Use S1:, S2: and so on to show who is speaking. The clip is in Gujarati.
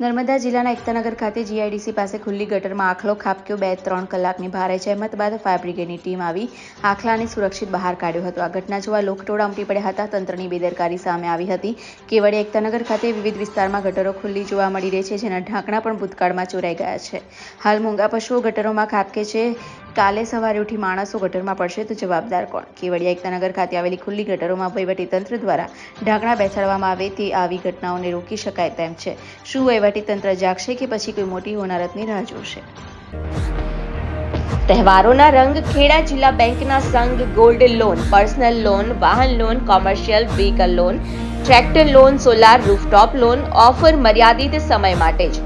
S1: નર્મદા જિલ્લાના એકતાનગર ખાતે જીઆઈડીસી પાસે ખુલ્લી ગટરમાં આખલો ખાબક્યો બે ત્રણ કલાકની ભારે જહેમત બાદ ફાયર બ્રિગેડની ટીમ આવી આખલાને સુરક્ષિત બહાર કાઢ્યો હતો. આ ઘટના જોવા લોકટોળા ઉમટી પડ્યા હતા. તંત્રની બેદરકારી સામે આવી હતી. કેવડિયા એકતાનગર ખાતે વિવિધ વિસ્તારમાં ગટરો ખુલ્લી જોવા મળી રહી છે, જેના ઢાંકણા પણ ભૂતકાળમાં ચોરાઈ ગયા છે. હાલ મૂંગા પશુઓ ગટરોમાં ખાબકે છે. કાલે સવારે ઉઠી માણસો ગટરમાં પડશે તો જવાબદાર કોણ? કેવડિયા એકતાનગર ખાતે આવેલી ખુલ્લી ગટરોમાં વહીવટીતંત્ર દ્વારા ઢાંકણા બેસાડવામાં આવે તે આવી ઘટનાઓને રોકી શકાય તેમ છે. શું વહીવટીતંત્ર જાગશે કે પછી કોઈ મોટી હોનારતની રાહ જોશે?
S2: તહેવારોના રંગ ખેડા જિલ્લા બેંકના સંઘ ગોલ્ડ લોન, પર્સનલ લોન, વાહન loan, commercial vehicle loan, tractor loan, solar rooftop loan, offer મર્યાદિત સમય માટે જ.